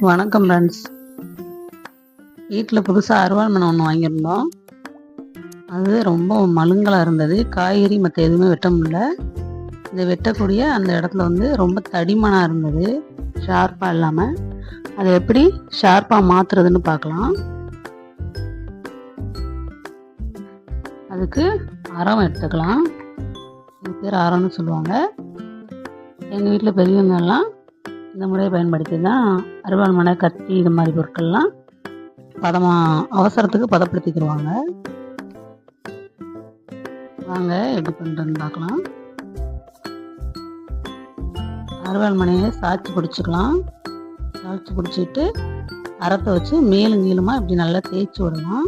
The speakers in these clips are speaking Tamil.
வணக்கம் ஃப்ரெண்ட்ஸ் வீட்டில் புதுசாக அருவாள் மனை ஒன்று வாங்கியிருந்தோம். அது ரொம்ப மழுங்கலாக இருந்தது. காய்கறி மற்ற எதுவுமே வெட்ட முடியல. இந்த வெட்டக்கூடிய அந்த இடத்துல வந்து ரொம்ப தடிமனாக இருந்தது. ஷார்ப்பாக இல்லாமல் அதை எப்படி ஷார்ப்பாக மாற்றுறதுன்னு பார்க்கலாம். அதுக்கு அறம் எடுத்துக்கலாம். பேர் அறம்னு சொல்லுவாங்க. எங்கள் வீட்டில் பெரியவங்கெல்லாம் இந்த முறையை பயன்படுத்தி தான் அருவாள் மனை கத்தி இது மாதிரி பொருட்கள்லாம் பதமாக அவசரத்துக்கு பதப்படுத்திக்கிடுவாங்க வாங்க எப்படி பண்ணுறதுன்னு பார்க்கலாம். அருவாள் மனையை சாய்ச்சி பிடிச்சிக்கலாம். சாய்ச்சி பிடிச்சிட்டு அறத்தை வச்சு மேலும் கீழுமா இப்படி நல்லா தேய்ச்சி விடலாம்.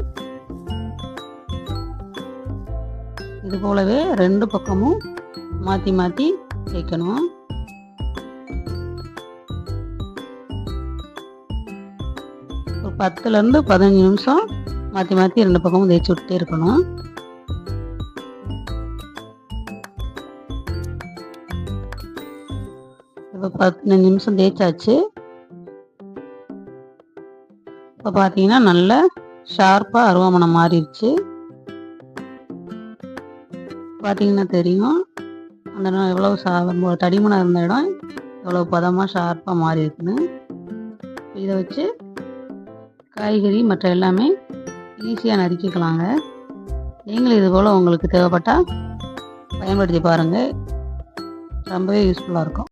இது போலவே ரெண்டு பக்கமும் மாற்றி மாற்றி தேய்க்கணும். பத்துலேருந்து பதினஞ்சு நிமிஷம் மாற்றி மாற்றி ரெண்டு பக்கமும் தேய்ச்சி விட்டுட்டே இருக்கணும். இப்போ பதினஞ்சு நிமிஷம் தேய்ச்சாச்சு. இப்போ பார்த்தீங்கன்னா நல்ல ஷார்ப்பாக அருவாமனை மாறிடுச்சு. பார்த்தீங்கன்னா தெரியும். அந்த இடம் எவ்வளோ சா தடிமனாக இருந்த இடம் எவ்வளோ பதமாக ஷார்ப்பாக மாறி இருக்குன்னு இதை வச்சு காய்கறி மற்ற எல்லாமே ஈஸியாக நறுக்கிக்கலாங்க. நீங்களும் இது போல் உங்களுக்கு தேவைப்பட்டால் பயன்படுத்தி பாருங்கள் ரொம்பவே யூஸ்ஃபுல்லாக இருக்கும்.